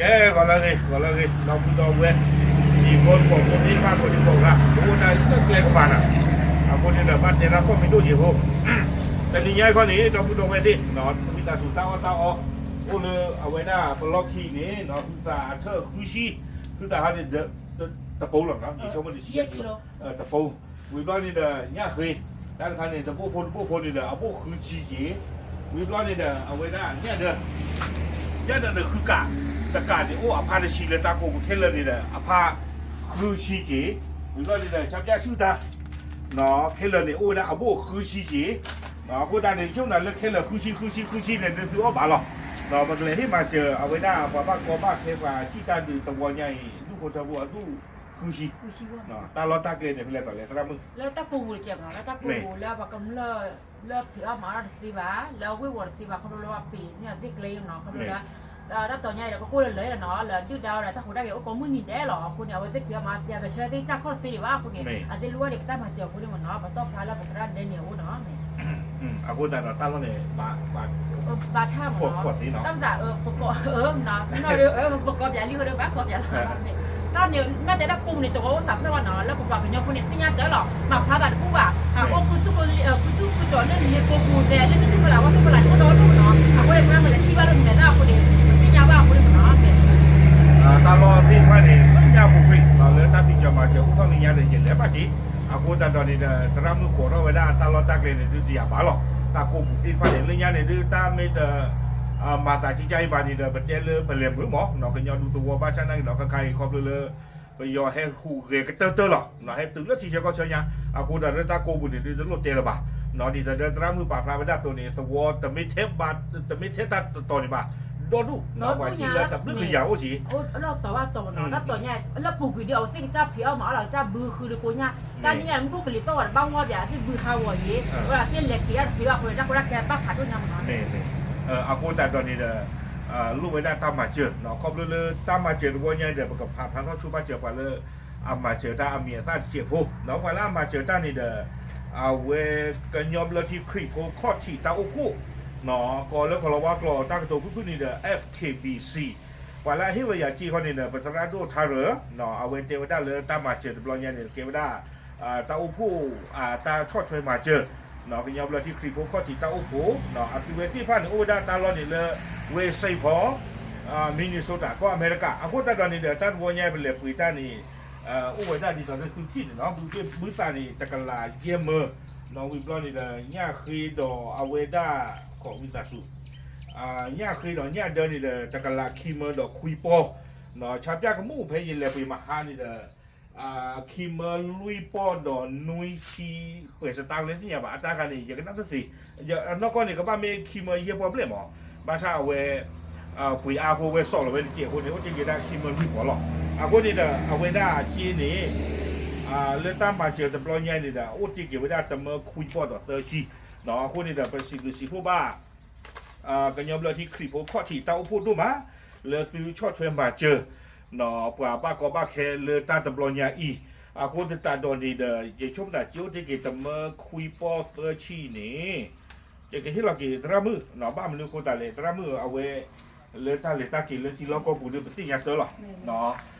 cái gọi là gì? Gọi là gì? Lòng đi đồng quên thì con của con đi ba của đi cổ là đúng là chúng ta lên các bạn à? À con đi là bắt thì nó không mình đủ gì không? Tại vì nhai con ấy đồng đi đồng quên đi. Nó chúng ta chúng ta tao sao ó ô lơ ở bên đó block thì nè nó chúng ta thở khuy chi. Cứ ta hay được tập bầu lắm đó. Thì xong rồi đi ờ, tập bầu vì bao nhiêu là nhá khơi đang thay này tập bầu phun bầu phun thì là à, bầu khuy chi gì vì bao nhiêu là à, ở bên đó à, nhá được nhá được được khuy cả တက္ကသိုလ်အဖာရရှိလက်တကိုခဲလနေတယ်အဖာလူရှိကြီးဘုလိုနေတဲ့ချပြစုတာနော်ခဲလနေအိုးလာအဘိုးခူးရှိကြီးနော်ကိုတန်နေချုံနာလက်ခဲလခူးရှိခူးရှိခူးရှိနေတဲ့သူဘာလို့နော်မလဲဟိမချအဝေနာဘာဘာကောဘာခဲပါချီတာဒီတဝညာဟိလူကိုတဘူအသူခူးရှိခူးရှိဘောနော်တာလောတာကလေးနေဖလဲပါလေတရမလောတာပူဝချေပါလောတာပူဝလာဘကမလောလောပြအမာရစီပါလောဝေဝစီပါခမလောပီညဒီကလေးနော်ခမလော รับตัวใหญ่เราก็กู้เลยเลยเนาะเลยยืดดาวเลยถ้าคุณได้เกี่กัมือหนีได้หรอคุณเนี่ยว่าจะเกี่ยมาเสียก็เชื่อที่จ้าคนสิริว่าคุณเนี่ยอาจจะรู้ว่าเด็กตั้งมาเจอคุณเนี่ยมันเนาะมันต้องพาเราไปร้านเดนเนียวเนาะอืมอาคุณแต่เราตั้งว่าเนี่ยบาบาบาท่ามเนาะตั้งแต่เออประกอบเออเนาะเออประกอบอย่าลืมเลยบ้าประกอบอย่าลืมตอนเนี่ยน่าจะได้กลุ่มในตัวสามตะวันเนาะแล้วผมบอกกันยคุณเนี้ที่ยากเยอะหรอกมาพากันผู้ว่าหากคุณทุกคนเออคุณทุกคนจอดเรื่องนี้โกกูแต่เรื่องที่ทุกคนว่าทุกคนหลาก็โดนเนาะหากว่าได้มาเหมือนที่ว่าเราเหมือนหน้าคนเดีย À, ta lo thiên qua để nhà phục vị và lỡ ta tin cho mà chỗ không nên nhà để nhận lẽ bà chị à cô ta đòi để à, ta làm lúc cổ đó về ta lo ta cái này đưa gì à bà ta cùng thiên qua để lên nhà để đưa ta mới ờ, ờ, mà ta chỉ chạy bà thì là bật chạy lỡ bật liềm hứa mỏ. Nó cái nhau đủ tù ba sang này nó cái cây có giờ hay khu ghế cái tơ tơ lọ. Nó hay tướng rất chỉ cho con chơi nha. À cô đợt ta cô buồn thì đưa lột tiền là bà. Nó đi ra ra mưu bà ra với đa tổ này tàu tầm mấy thế bà tầm thế ta tổ này ดอดุดอดุเนี่ยแต่ดุคือยาว도나와 있길래 딱 그렇게 야오 지. 어, 또와 또 나. 나 또 냐. 나 부그 디 어생 짜 피어 마 알아 짜 부그 고 냐. 까니야 무고 그리 또 와라 방와 비야 그 부하워 예. 와라 뻬 렉티야เ와고라 고라 개 바카 도 냠 마. 네, 네. 어, 아고 다 돈이라 ลูเนี่ยกไม่ได้ตามมาเจอเนาะครอบเลือตามมาเจอวันนี่ยเดี๋ยวกับพาพันธุ์ชูบ้านเจอไปเลยอามาเจอตาอาเมียตาเสียพูเนาะไปแล้วมาเจอตานี่เดี๋เอาเวกันยอมเลยที่ครีโกข้อที่ตาโอคู่ နော်ပါလာအမချေတာနေတဲ့အဝဲကညောဘလတိခရီကိုခော့ချီတာအခုနော်ကောလကောလဝါကလောတာကတော့ခုနေတဲ့ FKBC ဝလာဟိဝယာជីခေါနေတဲ့ပထရာဒိုထာရနော်အဝဲတေဝတာလေတမချေဘလညတဲ့ကေဝတာအာတာအဖို့အာတာချော့ထွဲမှာချေနော်ကညောဘလတိခရီပိုခေါတီတာအုပ်ဖို့နော်အတူပဲပြဖာနေအိုဒါတာလောနေလေဝေစိတ်ဖို့အာမင်းနီဆိုတာကောအမေရိကအခုတတော်နေတဲ့တတ်ဘောညဲဘလေပွေတာနေအာဥဝဒါဒီတော့သူကြည့်နေနော်ဘူးပြဘူးတာနေတကလာဂျေမနော်ဝီဘလနေတဲ့ညခရီတော့အဝေဒါ ကောဝိနာစုအာညခရီတော့ညဒနီတဲ့တကလာခီမတော့ခွီပေါ်နော်ချပြကမှုဖဲရင်လဲပြမဟာနေတဲ့အာခီမလူီပေါ်တော့နွိစီခွေစတန်လေးညပါအတာကနေရကနာသစီနော်ကောနေကပါမေခီမရေပေါ်ပလေမောဘာသာဝဲအာပွေအားဟိုဝဲဆော်လို့ပဲကြည့်ဟိုနေဟိုတင်ကြတာခီမလူီပေါ်တော့အခုနေတဲ့အဝဲတာအချင်းနေအာလက်တမချေတပလောညိုင်းနေတာအိုတီကေဝဲတာတမခွီပေါ်တော့သရှိะได้อหรอกอะคนนี้เด้อเอาเวด้าจีนี่อ่าเลือตามมาปลอยใหญ่นี่เด้อโอ้จิเกเวด้าตะเมคุยปอดอเตอร์ชีเนาะคนนี้เด้อสิบสิผู้บ้าอ่ากันยอมเลยที่คลิปข้อที่เต้าพูดดูมาเลอซื้อชอดเทมมาเจอ no pa pa ko ba khe le ta ta blonya i a ko de ta do ni de ye chum da jiu de ke ta ma khui po se chi ni je ke hi la ke dra mu no ba mu ko ta le dra mu a we le ta le ta ke le ti lo ko bu de ti nya to lo no di to de ye le ba le nya ni de me kiu ka ko ba ba nga ka de bi ye mo ya ผมว่างานกาเยี่ยมเลยปะกะเลยที่เราบ้าตาวัวเนี่ยอากูตาตาตาวัวเนี่ย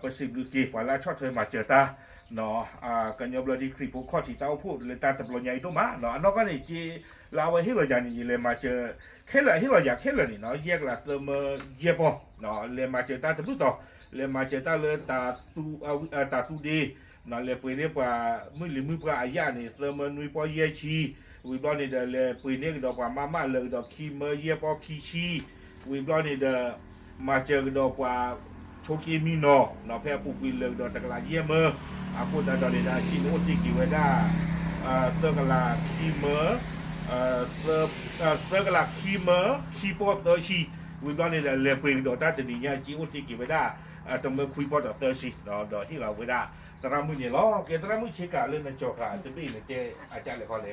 possibility pala chot ma cheta no kanyo bloody creep ko ti tau phu le ta tablo nyai do ma no ano ka ni chi la wa hi lo ja ni le ma che khe la hi lo ja khe la ni no ye la te mo ye bo no le ma che ta tu do le ma che ta le ta tu ta tu de no le pe ne pa mu le mu pa ya ni te mo nui po ye chi we blow ni de le pe ne do pa ma ma le do ki mo ye po ki chi we blow ni de ma che do pa ချိုကီမီနောနော်ဖဲပူပီလောတော့တကလာကြီးမအခုတတော်နေတာရှိနိုတိကီဝဒါအာတကလာကြီးမအာသကလာကြီးမကြီးပေါ်တော့ရှိဝင်တော့နေလေပရင်တော့တတနီညာကြီးဝတိကီဝဒါအတမခွေပေါ်တော့သရှိတော့တော့ဟိလာဝဒါတရမှုညေလောကေတရမှုချေကလည်းမကြောက်ခါတပိနေတဲ့အာကြလေခေါ်လေ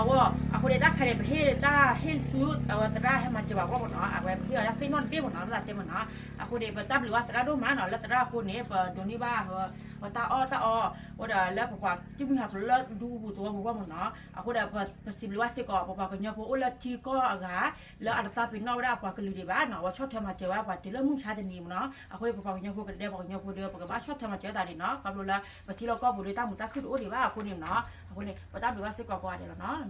ตะนี่ญาจิโอติกิเวดาอ่าตะเมคุยปอร์เตอร์ชีดอดอที่เราเวดาตรามือเนี่ยล้อเกตรามือเชกาเล่นในจอค่ะจะปีเนี่ยเจอาจารย์เลยพอเลยเช่นการเป็นนี่อาแกไว้แล้วก็เปิดเปิดตาซ้ำเนาะเป็นลิกิกอยูเนวอตอัธรอบะค่ะสิปากก็แล้ว IDP ว่ามันเนาะ IDP ว่าได้สแล้วเช่นการโลยีปะปาปะปาแ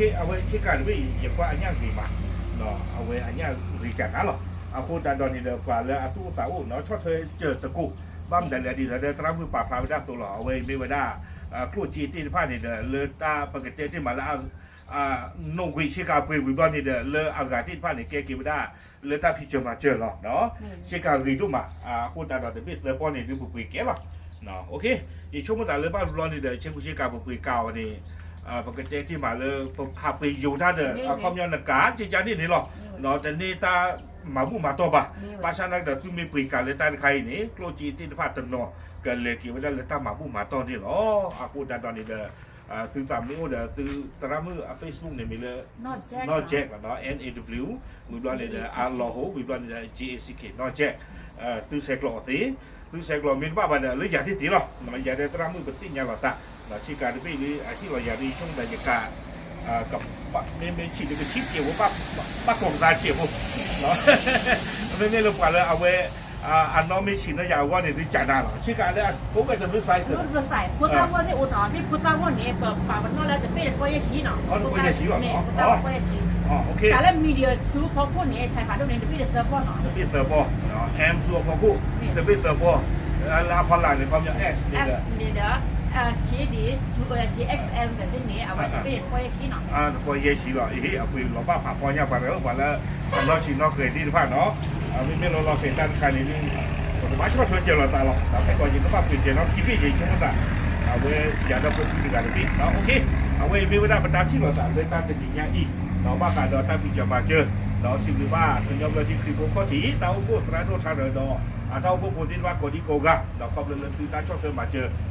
นี่โอเคเอาไว้ชิการที่อย่างว่าอันนี้ดีมาเนาะเอาไว้อันนี้วิจารณ์นะหรอเอาคุณตาดอนนี่เดียวกว่าแล้วอาสู้สาวเนาะชอบเธอเจอตะกุบ้ามแต่ละดีแล้วตรามือป่าพาไปได้ตัวหล่อเอาไว้ไม่ไว้ได้ครูจีที่ผ่านนี่เด้อเลตาปกติที่มาแล้วอ่านงกุยชิกาปุยวิบลนี่เด้อเลอากาที่ผ่านนี่แกกิบได้เลตาพิจมาเจอหรอเนาะชิกาวีดูมาอ่าคุณตาดอนเดบิสเลปอนนี่ดูปุยแกหรอเนาะโอเคอีช่วงมื้อตาเลบ้านรอนี่เด้อเชิงกุชิกาปุยกาว นี่อ่าปกติที่มาเลพาไปอยู่ท่าเด้ออ่าความยอนกาจิจานี่นี่หรอเนาะแต่นี่ตามาบุมาตัวบ่ปาชานักเด้อซึ่งมีปุยกาเลตาใครนี่โคลจีที่ผ่านตนอกันเลยกิว่าเลตามาบุมาตัวนี่หรออ่าคุณตาดอนนี่เด้ออ่าซื้อสามนิ้วเด้อซื้อตรามืออ่า Facebook นี่มีเลย not jack not jack เนาะ N A W วิบลอนเนี่ยอาร์ลอโฮวิบลอนเนี่ย G A C K not jack เอ่อตู้เซกลอสิตู้เซกลอมีว่าบันเนี่ยหรืออย่างที่ตีหรอมันอย่าได้ตรามือปฏิญญาหรอตาเราชีการที่นี่ที่เราอยากได้ช่วงบรรยา กาศอ่ากับเมย์เมย์ชีนี่ก็ชิปเกี่ยวว่าป้ากงตาเกี่ยวพวกเนาะไม่ไม่รู้กว่าเลยเอาไว้อ่าอันน้องไม่ชินนะอย่าว่าเนี่ยที่จ่ายหน้าหรอชีการเนี่ยผมก็จะไม่ใส่เสื้อรุ่นภาษาพุทธว่าที่อุดรนี่พุทธว่าเนี่ยเปิดปากมันนอกแล้วจะเป็นพ่อยชีเนาะเนี่ยพุทธว่าพ่อยชีอ๋อโอเคแต่แล้วมีเดียซูพอพวกนี้ใส่ผ่านตรงนี้พี่เดือดเซิร์ฟเนาะจะเป็นเซอร์โบเนาะ M ซัวพอคู่จะเป็นเซอร์โบลาพลังในความยาว S นี่ S ก็นี่เด้อเอ่อชีดีทูเอ่อ GXM แบบนี้เอาไว้จะเป็นพ่อยชีเนาะอ่าพอเยชีหรอเฮ้ยเอาไปหลอป้าผ่าพอเนี่ยผ่าแล้วผ่าแล้วเราชินนอกเคยที่ผ่านเนาะอ่าไม่ไม่เราเราเสร็จด้านใครนี่นี่ผมว่าชอ บชวนเจอเราตาหรอกแต่ก่อนยินก็ป้าปืนเจอเนาะคิดพี่ยิงช่วงนั้นเอาไว้อย่าได้พูดถึงกันเลยเนาะโอเคเอาไว้ไม่ได้ประดาที่เราสามเลยตามจะยิงยาอีกเนาะบ้าการเราตั้งพี่จะมาเจอเนาสิบหรือว่าถึงยอมเราที่คือพวกข้อถีเราพูดร้านโนชาเรดออ่าเท่าพวกคนที่ว่ากอดีโกกะเราก็เลยเลยคือตาชอบเธอมาเจอ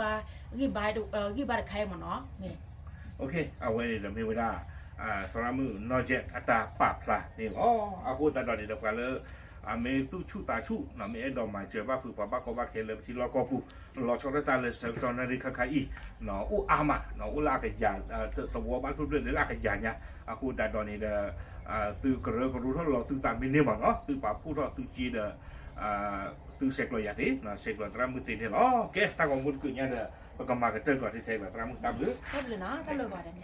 รีในบ้านเนาะเอ่อซาตัวเรามุ่งทอดเราพูดกินนี่แต่ดีได้อาโอ้ก็มุ่งนี่เด็กเอ่อมาแต่มาสรุปที่พาตั้งหัวได้เดี๋ยวก็มุ่งนี่เดี๋ยวคนนี้ก็เชื่อแล้วคือก็มาจะว่าวาดีมเนาะมาจะว่าวาป่าแล้วต่อด้วยมุ่งขอภาษาตบเราตัวนี้เอ่อว่าจิ้มหาคนนี้ไม่ใช่ตลอดไข่บ้าตลอดโอ้คือสาระแล้วเอาไว้เออแล้วตุ้มกลุ่มปันเนาะเนี่ปกปะพวกภาษาดอกปกเลยหรอมาเจอเกี่ยวกับที่แล้วต่าที่กันเนี่ยกี่บากี่บาดูเอ่อไข่มเนาะนี่โอเคเอาไว้เดี๋ยวมีเวลาอ่าสระมือนอเจตอัตาปาพลานี่อ๋ออากูตัดดอกนี่เดียวกันเลยอาเมตุชูตาชูนะเมดอมาเจอบ้าคือป้าบ้าก็บ้าเคเลยที่เราก็ปูเราชอบได้ตาเลยเซลตอนนั้นคาอีนาะอูอามาเนาะอูลากยาอ่อตัวบ้านทุเรื่องลากยาเนี่ยอากูตัดอกนี่เด้ออ่าซื้อกระเรอกระรู้ทอดเราซื้อสามมิลลิมันเนาะซื้อป้าพูดทอดซื้อจีเด้อ tu seklo ya ti na seklo tramu ti ni lo ke ta ko mun ku nya da ko ma ka te ko ti te ko tramu ta bu ta bu na ta lo ba da ni